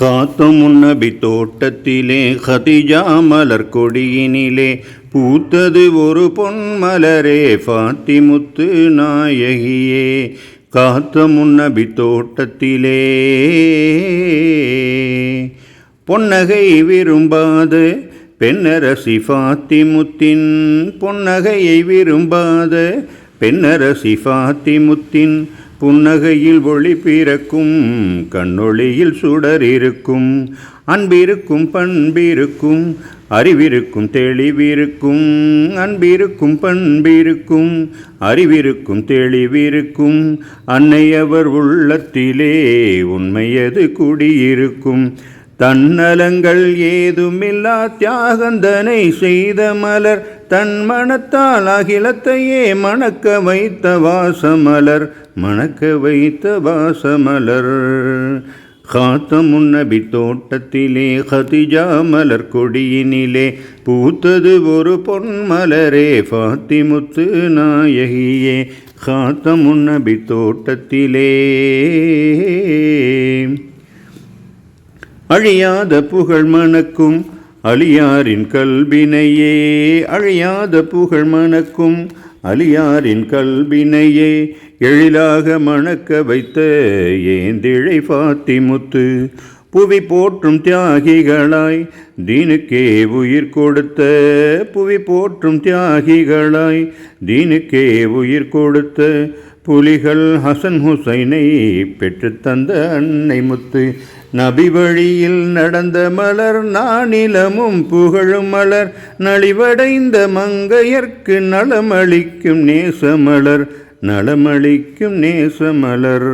காத்தமுன்னபி தோட்டத்திலே ஹதிஜா மலர் கொடியினிலே பூத்தது ஒரு பொன்மலரே ஃபாத்திமுத்து நாயகியே காத்த முன்னபி தோட்டத்திலே. பொன்னகை விரும்பாத பெண்ணரசி ஃபாத்திமுத்தின் பொன்னகையை விரும்பாத பெண்ணரசி ஃபாத்திமுத்தின் புன்னகையில் ஒளி பிறக்கும் கண்ணொளியில் சுடர் இருக்கும் அன்பிருக்கும் பண்பிருக்கும் அறிவிருக்கும் தெளிவிருக்கும் அன்பிருக்கும் பண்பிருக்கும் அறிவிருக்கும் தெளிவிருக்கும் அன்னையவர் உள்ளத்திலே உண்மையது குடியிருக்கும்? தன்னலங்கள் ஏதுமில்லா தியாகந்தனை செய்த மலர் தன் மனத்தால் அகிலத்தையே மணக்க வைத்த வாசமலர் மணக்க வைத்த வாசமலர். காத்தமுன்னபி தோட்டத்திலே ஹதிஜா மலர் கொடியினிலே பூத்தது ஒரு பொன்மலரே ஃபாத்திமுத்து நாயகியே காத்தமுன்னபி தோட்டத்திலே. அழியாத புகழ் மணக்கும் அழியாரின் கல்வினையே அழியாத புகழ் மணக்கும் அழியாரின் கல்வினையே எழிலாக மணக்க வைத்த ஏந்திழை பாத்திமுத்து புவி போற்றும் தியாகிகளாய் தீனுக்கே உயிர் கொடுத்த புவி போற்றும் தியாகிகளாய் தீனுக்கே உயிர் கொடுத்த புலிகள் ஹசன் ஹுசைனை பெற்றுத் தந்த அன்னை முத்து. நபி வழியில் நடந்த மலர் நானிலமும் புகழும் மலர் நலிவடைந்த மங்கையர்க்கு நலமளிக்கும் நேசமலர் நலமளிக்கும் நேசமலர்.